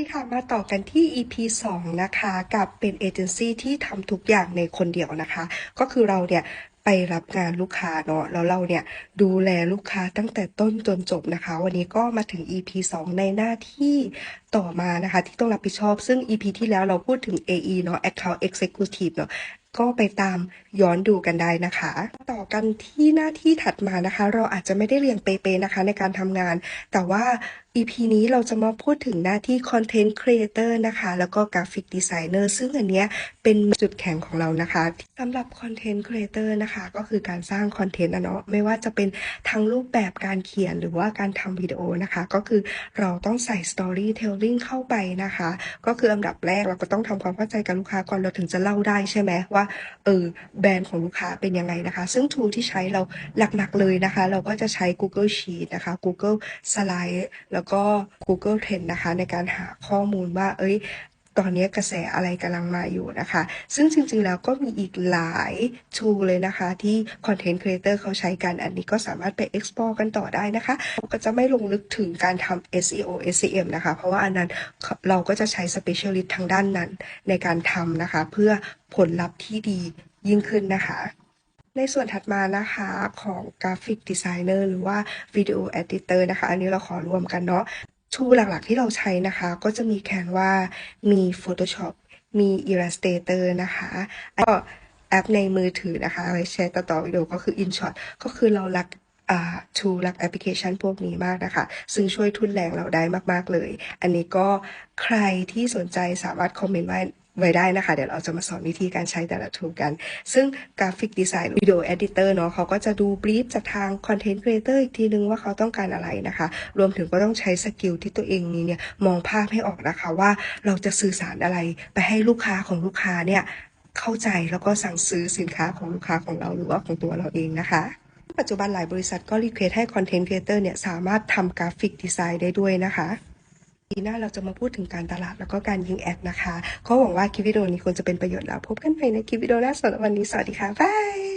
ดีค่ะ มาต่อกันที่ EP 2 นะคะ กับเป็นเอเจนซี่ที่ทำทุกอย่างในคนเดียวนะคะ ก็คือเราเนี่ยไปรับงานลูกค้าเนาะแล้วเราเนี่ยดูแลลูกค้าตั้งแต่ต้นจนจบนะคะ วันนี้ก็มาถึง EP 2 ในหน้าที่ต่อมานะคะ ที่ต้องรับผิดชอบซึ่ง EP ที่แล้วเราพูดถึง AE เนาะ Account Executive เนาะ ก็ไปตามย้อนดูกันได้นะคะ ต่อกันที่หน้าที่ถัดมานะคะ เราอาจจะไม่ได้เรียงเป๊ะๆนะคะในการทำงาน แต่ว่า EP นี้เราจะมาพูดถึงหน้าที่ Content Creator นะคะ แล้วก็ Graphic Designer ซึ่งอันเนี้ยเป็นจุดแข็งของเรานะคะสำหรับ Content Creator นะคะ ก็คือการสร้างคอนเทนต์นะเนาะไม่ว่าจะเป็นทั้งรูปแบบการเขียนหรือว่าการทำวิดีโอนะคะ ก็คือเราต้องใส่ Storytelling เข้าไปนะคะ ก็คืออันดับแรกเราก็ต้องทำความเข้าใจกับลูกค้าก่อนเราถึงจะเล่าได้ใช่ไหมว่าเออแบรนด์ของลูกค้าเป็นยังไงนะคะ ซึ่ง tool ที่ใช้เราหลักๆเลยนะคะ เราก็จะใช้ Google Sheet นะคะ Google Slide แล้วก็ Google Trend นะคะ ในการหาข้อมูลว่าเอ้ย ตอนนี้กระแสอะไรกำลังมาอยู่นะคะ ซึ่งจริงๆแล้วก็มีอีกหลาย tool เลยนะคะ ที่ Content Creator เขาใช้กัน อันนี้ก็สามารถไป export กันต่อได้นะคะก็จะไม่ลงลึกถึงการทำ SEO SEM นะคะ เพราะว่าอันนั้นเราก็จะใช้ specialist ทางด้านนั้นในการทำนะคะ เพื่อผลลัพธ์ที่ดียิ่งขึ้นนะคะในส่วนถัดมานะคะของ Graphic Designer หรือว่า Video Editor นะคะ อันนี้เราขอรวมกันเนาะ ทูหลักๆที่เราใช้นะคะ ก็จะมีแคนวามี Photoshop มี Illustrator นะคะแล้วก็แอปในมือถือนะคะไว้แชร์ต่อวิดีโอก็คือ InShot ก็คือเรารักทูรักแอปพลิเคชันพวกนี้มากนะคะ ซึ่งช่วยทุนแรงเราได้มาก ๆ เลย อันนี้ก็ใครที่สนใจสามารถคอมเมนต์ไว้ ไว้ได้นะคะ เดี๋ยวเราจะมาสอนวิธีการใช้แต่ละทูกัน ซึ่งกราฟิกดีไซน์วิดีโอเอดิเตอร์เนาะเขาก็จะดูบรีฟจากทางคอนเทนต์ครีเอเตอร์อีกทีนึงว่าเขาต้องการอะไรนะคะ รวมถึงก็ต้องใช้สกิลที่ตัวเองมีเนี่ยมองภาพให้ออกนะคะว่าเราจะสื่อสารอะไรไปให้ลูกค้าของลูกค้าเนี่ยเข้าใจแล้วก็สั่งซื้อสินค้าของลูกค้าของเราหรือว่าของตัวเราเองนะคะ ปัจจุบันหลายบริษัทก็รีเควสให้คอนเทนต์ครีเอเตอร์เนี่ยสามารถทำกราฟิกดีไซน์ได้ด้วยนะคะ ปีหน้าเราจะมาพูดถึงการตลาดแล้วก็การยิงแอดนะคะ ก็หวังว่าคลิปวิดีโอนี้ควรจะเป็นประโยชน์แล้ว พบกันใหม่ในคลิปวิดีโอหน้าสำหรับวันนี้ สวัสดีค่ะ บาย